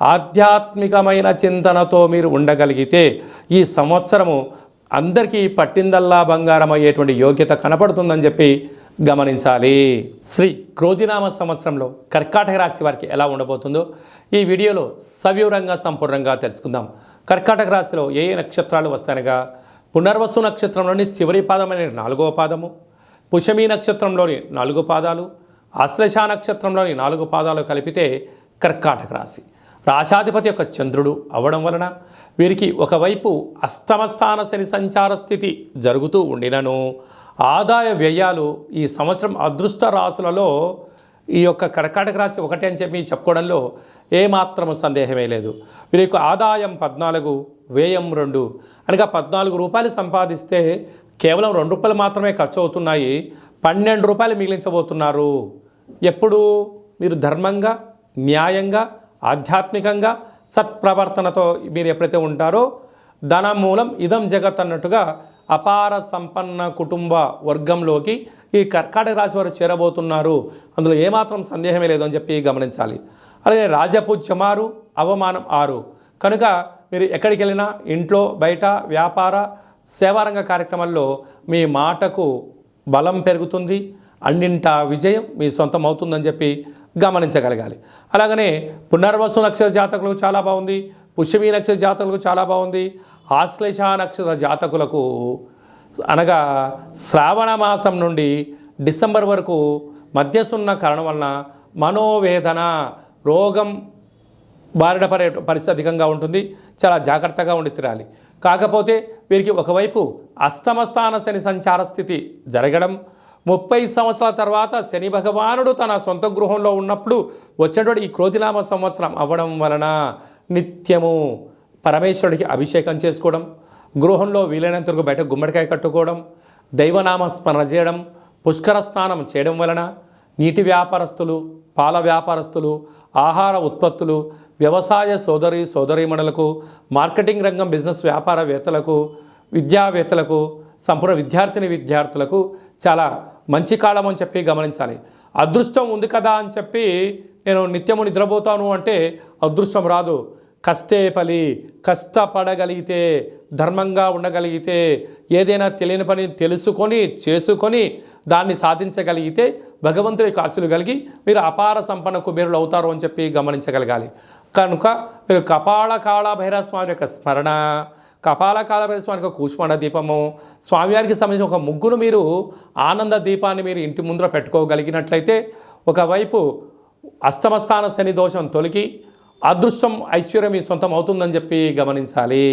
ఆధ్యాత్మికమైన చింతనతో మీరు ఉండగలిగితే ఈ సంవత్సరము అందరికీ పట్టిందల్లా బంగారం అయ్యేటువంటి యోగ్యత కనపడుతుందని చెప్పి గమనించాలి. శ్రీ క్రోధినామ సంవత్సరంలో కర్కాటక రాశి వారికి ఎలా ఉండబోతుందో ఈ వీడియోలో సవివరంగా సంపూర్ణంగా తెలుసుకుందాం. కర్కాటక రాశిలో ఏ ఏ నక్షత్రాలు వస్తాయనగా పునర్వసు నక్షత్రంలోని చివరి పాదమైన నాలుగవ పాదము పుషమి నక్షత్రంలోని నాలుగు పాదాలు ఆశ్లేష నక్షత్రంలోని నాలుగు పాదాలు కలిపితే కర్కాటక రాశి. రాశాధిపతి యొక్క చంద్రుడు అవ్వడం వలన వీరికి ఒకవైపు అష్టమస్థాన శని సంచార స్థితి జరుగుతూ ఉండినను. ఆదాయ వ్యయాలు ఈ సంవత్సరం అదృష్ట రాశులలో ఈ యొక్క కర్కాటక రాశి ఒకటే అని చెప్పి చెప్పుకోవడంలో ఏమాత్రము సందేహమే లేదు. వీరి యొక్క ఆదాయం పద్నాలుగు వ్యయం రెండు. అనగా పద్నాలుగు రూపాయలు సంపాదిస్తే కేవలం రెండు రూపాయలు మాత్రమే ఖర్చు అవుతున్నాయి పన్నెండు రూపాయలు మిగిలించబోతున్నారు. ఎప్పుడు? మీరు ధర్మంగా న్యాయంగా ఆధ్యాత్మికంగా సత్ప్రవర్తనతో మీరు ఎప్పుడైతే ఉంటారో ధనం మూలం ఇదం జగత్ అన్నట్టుగా అపార సంపన్న కుటుంబ వర్గంలోకి ఈ కర్కాటక రాశి వారు చేరబోతున్నారు. అందులో ఏమాత్రం సందేహమే లేదు అని చెప్పి గమనించాలి. అలాగే రాజపూజ్యం ఆరు అవమానం ఆరు. కనుక మీరు ఎక్కడికి వెళ్ళినా ఇంట్లో బయట వ్యాపార సేవారంగ కార్యక్రమాల్లో మీ మాటకు బలం పెరుగుతుంది. అన్నింట విజయం మీ సొంతం అవుతుందని చెప్పి గమనించగలగాలి. అలాగనే పునర్వసు నక్షత్ర జాతకులకు చాలా బాగుంది. పుష్యమి నక్షత్ర జాతకులకు చాలా బాగుంది. ఆశ్లేష నక్షత్ర జాతకులకు అనగా శ్రావణ మాసం నుండి డిసెంబర్ వరకు మధ్యసున్న కారణం వలన మనోవేదన రోగం బారిన పడే పరిస్థితి అధికంగా ఉంటుంది. చాలా జాగ్రత్తగా ఉండి తిరాలి కాకపోతే వీరికి ఒకవైపు అష్టమస్థాన శని సంచార స్థితి జరగడం ముప్పై సంవత్సరాల తర్వాత శని భగవానుడు తన సొంత గృహంలో ఉన్నప్పుడు వచ్చినటువంటి ఈ క్రోతినామ సంవత్సరం అవ్వడం వలన నిత్యము పరమేశ్వరుడికి అభిషేకం చేసుకోవడం గృహంలో వీలైనంత వరకు బయట గుమ్మడికాయ కట్టుకోవడం దైవనామ స్మరణ చేయడం పుష్కర స్నానం చేయడం వలన నీటి వ్యాపారస్తులు పాల వ్యాపారస్తులు ఆహార ఉత్పత్తులు వ్యవసాయ సోదరి సోదరీమణులకు మార్కెటింగ్ రంగం బిజినెస్ వ్యాపారవేత్తలకు విద్యావేత్తలకు సంపూర్ణ విద్యార్థిని విద్యార్థులకు చాలా మంచి కాలం అని చెప్పి గమనించాలి. అదృష్టం ఉంది కదా అని చెప్పి నేను నిత్యము నిద్రపోతాను అంటే అదృష్టం రాదు. కష్టే పలి కష్టపడగలిగితే ధర్మంగా ఉండగలిగితే ఏదైనా తెలియని పని తెలుసుకొని చేసుకొని దాన్ని సాధించగలిగితే భగవంతుడి యొక్క ఆశలు కలిగి మీరు అపార సంపన్న కుబేరులు అవుతారు అని చెప్పి గమనించగలగాలి. కనుక మీరు కపాల కాళ యొక్క స్మరణ కపాల కాళ భైరవ స్వామి కూష్మాండ దీపము. స్వామివారికి సంబంధించిన ఒక ముగ్గురు మీరు ఆనంద దీపాన్ని మీరు ఇంటి ముందర పెట్టుకోగలిగినట్లయితే ఒకవైపు అష్టమస్థాన శని దోషం తొలగి అదృష్టం ఐశ్వర్యం మీ సొంతం అవుతుందని చెప్పి గమనించాలి.